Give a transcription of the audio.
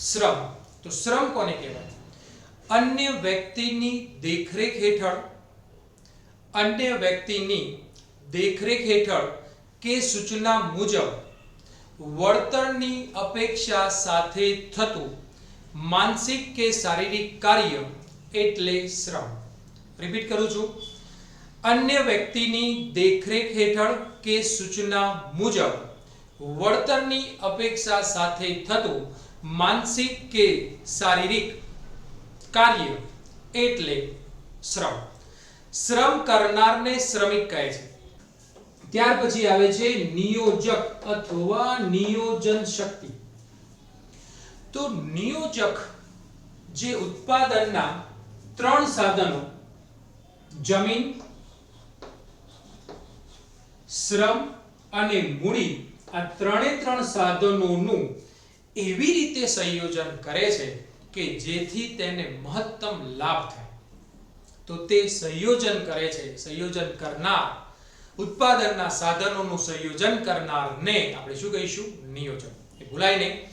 શ્રમ. તો શ્રમ કોને કહેવાય? અન્ય વ્યક્તિની દેખરેખ હેઠળ, અન્ય વ્યક્તિની દેખરેખ હેઠળ કે સૂચના મુજબ વળતરની અપેક્ષા સાથે થતું માનસિક કે શારીરિક કાર્ય એટલે શ્રમ. રિપીટ કરું છું. અન્ય વ્યક્તિની દેખરેખ હેઠળ કે સૂચના મુજબ વળતરની અપેક્ષા સાથે થતું માનસિક કે શારીરિક કાર્ય એટલે શ્રમ. શ્રમ કરનારને શ્રમિક કહે છે. ત્યાર પછી આવે છે નિયોજક અથવા નિયોજન શક્તિ. તો નિયોજક જે ઉત્પાદનના ત્રણ સાધનો, જમીન, શ્રમ અને મૂડી, આ ત્રણે ત્રણ સાધનોનું એવી રીતે સંયોજન કરે છે કે જેથી તેને મહત્તમ લાભ થાય. તો તે સંયોજન કરે છે. સંયોજન કરનાર, ઉત્પાદનના સાધનોનું સંયોજન કરનારને આપણે શું કહીશું? નિયોજન. એ ભૂલાય નહીં.